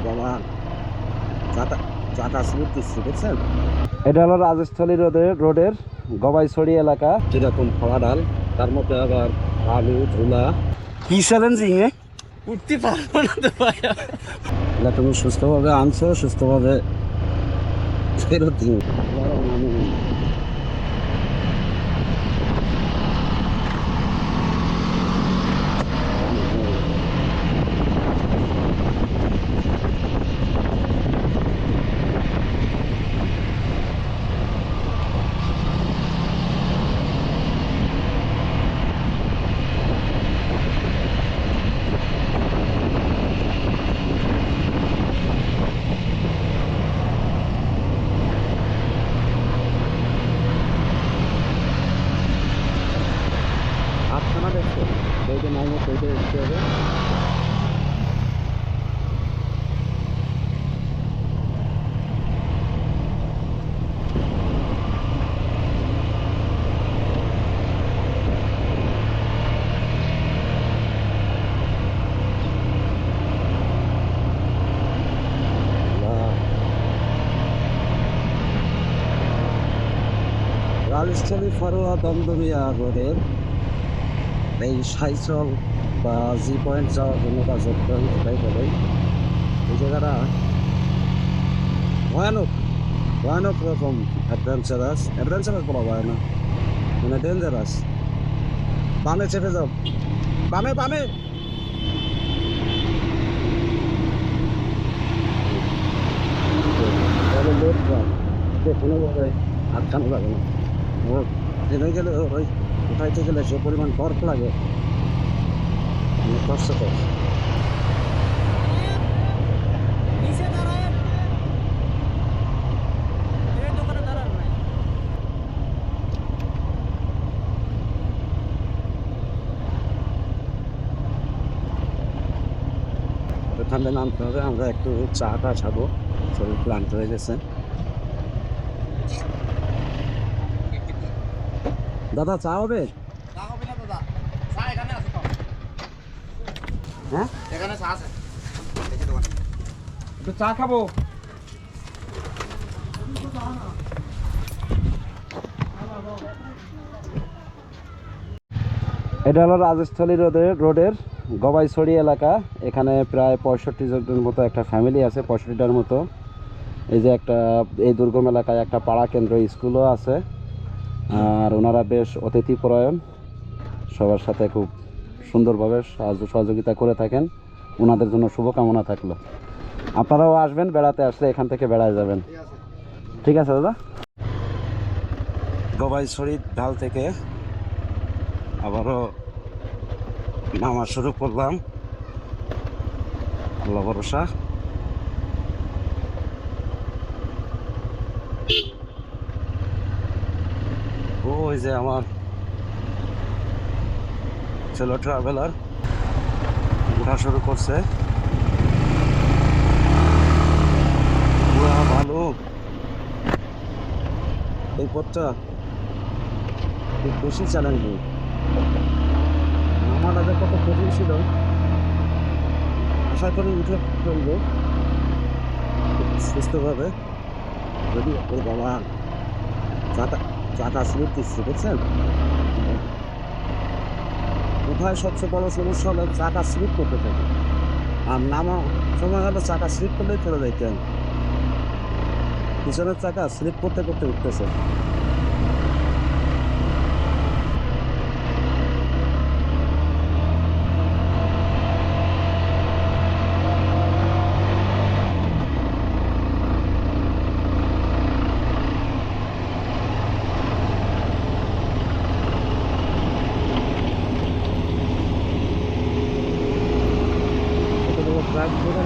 বাবা দেখছেন? এটা হলো রাজস্থলী রোডের রোডের গবাইছড়ি এলাকা। যেরকম খোলা ডাল তার মধ্যে আবার আলু ধুলা কি চ্যালেঞ্জিং এ? উঠতে পারব না তো তুমি সুস্থভাবে আনছো সুস্থভাবে ফেরত দিও সেইটা দেখতে হবে রাজস্থলী ফরোয়া দমদমিয়া রোডের এই সাইচল বা জি পয়েন্ট যাওয়ার জন্য বা যোগ পয়েন্ট এটাই বলে এই জায়গাটা ভয়ানক ভয়ানক রকম অ্যাডভেঞ্চারাস অ্যাডভেঞ্চারাস বলা যায় না মানে ডেঞ্জারাস বামে চেপে যাও। বামে বামে! কোনোভাবে আটকানো যাবে না ও গেলে ওই উঠাইতে গেলে যে পরিমাণ টর্ক লাগে। কষ্টকর ওখানে নামতে হবে আমরা একটু চাটা খাব। শরীর ক্লান্ত হয়ে গেছে। দাদা চা হবে? হ্যাঁ? এখানে চা আছে। একটু চা খাব। এটা হলো রাজস্থলী রোডের রোডের গবাইছড়ি এলাকা। এখানে প্রায় পঁয়ষট্টি জনের মতো একটা ফ্যামিলি আছে পঁয়ষট্টিটার মতো। এই যে একটা এই দুর্গম এলাকায় একটা পাড়া কেন্দ্র স্কুলও আছে। আর ওনারা বেশ অতিথিপরায়ণ সবার সাথে খুব সুন্দরভাবে সাহায্য, সহযোগিতা করে থাকেন। ওনাদের জন্য শুভকামনা থাকল। আপনারাও আসবেন, বেড়াতে আসলে এখান থেকে বেড়ায় যাবেন। ঠিক আছে, দাদা? গবাইছড়ির ঢাল থেকে আবারও নামা শুরু করলাম। আল্লাহ ভরসা। ওই যে আমার ছেলে ট্রাভেলার ঘোরা শুরু করছে। ভালো। এই পথটা খুব বেশি চ্যালেঞ্জিং আমার আগে কত কঠিন ছিল। আশা করি উঠে ফেলব সুস্থভাবে। যদি ও বাবা চাটা চাটা স্লিপ দিচ্ছে বুঝছেন? কোথায় সবচেয়ে বড় সমস্যা হলো চাটা স্লিপ করতে থাকে। আর নামা সময় হলো চাকা স্লিপ করলেই চলে যাইতেন পিছনের চাকা স্লিপ করতে করতে উঠতেছে। Yeah.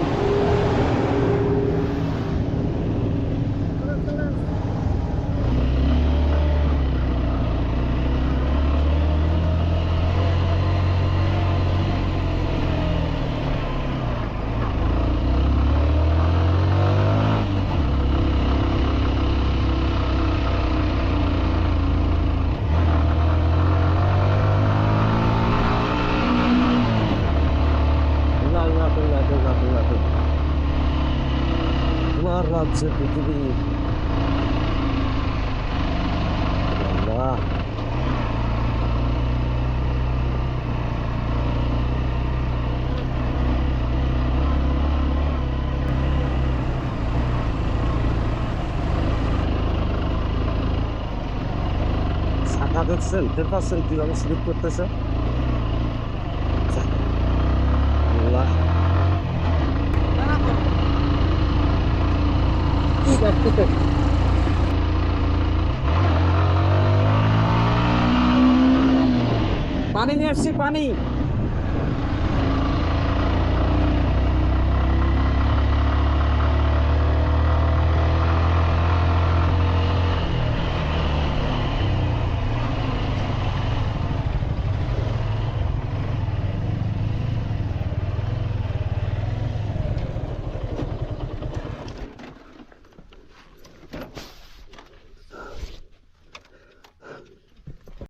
রাজ্যে পৃথিবী শাখা দেখছেন? টের পাচ্ছেন কীভাবে স্লিপ করতেছে? আল্লাহ। পানি নিয়ে আসছি পানি।